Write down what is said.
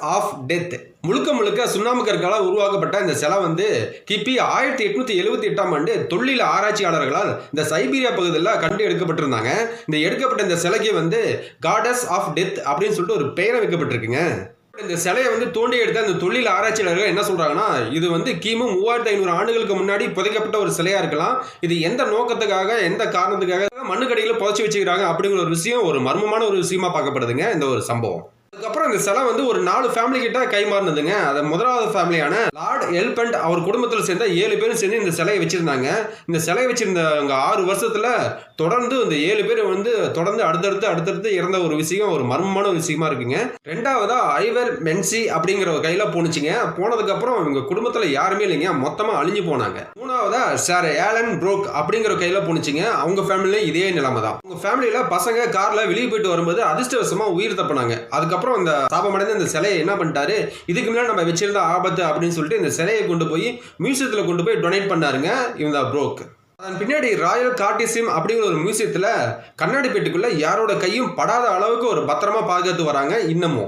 Of death முழுக்க முழுக்க சுண்ணாம்புக்கற்களால் உருவாக்கப்பட்ட இந்த சிலை வந்து கிபி ஆயிரத்தி எட்நூத்தி எழுபத்தி எட்டாம் ஆண்டு தொழில ஆராய்ச்சியாளர்களால் இந்த சைபீரியா பகுதியில் கண்டு எடுக்கப்பட்டிருந்தாங்க. இந்த எடுக்கப்பட்ட இந்த சிலைக்கு வந்து காடஸ் ஆஃப் டெத் அப்படின்னு சொல்லிட்டு ஒரு பெயரை வைக்கப்பட்டிருக்குங்க. இந்த சிலையை வந்து தோண்டி எடுத்த அந்த தொழில் ஆராய்ச்சியாளர்கள் என்ன சொல்றாங்கன்னா இது வந்து கிமு மூவாயிரத்தி ஐநூறு ஆண்டுகளுக்கு முன்னாடி புதைக்கப்பட்ட ஒரு சிலையா இருக்கலாம். இது எந்த நோக்கத்துக்காக எந்த காரணத்துக்காக மண்ணுக்கடியில் புதைச்சி வச்சுக்கிறாங்க அப்படிங்கிற ஒரு விஷயம் ஒரு மர்மமான ஒரு விஷயமா பார்க்கப்படுதுங்க. இந்த ஒரு சம்பவம். அதுக்கப்புறம் இந்த சிலை வந்து ஒரு நாலு ஃபேமிலி கிட்ட கைமாறினதுங்க அது முதலாவது ஃபேமிலியான லார்ட் எல்பண்ட் அவர் குடும்பத்தில் சேர்ந்த ஏழு பேரும் சேர்ந்து இந்த சிலையை வச்சிருந்தாங்க. இந்த சிலையை வச்சிருந்தவங்க ஆறு வருஷத்துல தொடர்ந்து இந்த ஏழு பேர் வந்து தொடர்ந்து அடுத்தடுத்து அடுத்தடுத்து இறந்த ஒரு விஷயம் ஒரு மர்மமான ஒரு விஷயமா இருக்குங்க. ரெண்டாவதா ஐவர் மென்சி அப்படிங்கிற ஒரு கையில போணுச்சுங்க. போனதுக்கு அப்புறம் இவங்க குடும்பத்துல யாருமே இல்லைங்க. மொத்தமா அழிஞ்சு போனாங்க. மூணாவதா சார் ஏலன் ப்ரோக் அப்படிங்கிற கையில போணுச்சுங்க. அவங்க ஃபேமிலியும் இதே நிலைமை தான் உங்க ஃபேமிலியில பசங்க கார்ல வெளியே போயிட்டு வரும்போது அதிர்ஷ்டவசமா உயிர் தப்பினாங்க. அதுக்கப்புறம் அந்த சாபமடைந்த இந்த சிலையை என்ன பண்ணிட்டாரு? இதுக்கு முன்னாடி நம்ம வச்சிருந்த ஆபத்து அப்படின்னு சொல்லிட்டு இந்த சிலையை கொண்டு போய் மியூசியத்தில் கொண்டு போய் டொனேட் பண்ணாருங்க இந்த ப்ரோக் அதன் பின்னாடி ராயல் கார்டிசியம் அப்படிங்கிற ஒரு மியூசியத்தில் கண்ணாடி பெட்டிக்குள்ள யாரோட கையும் படாத அளவுக்கு ஒரு பத்திரமா பாதுகாத்து வராங்க இன்னமும்.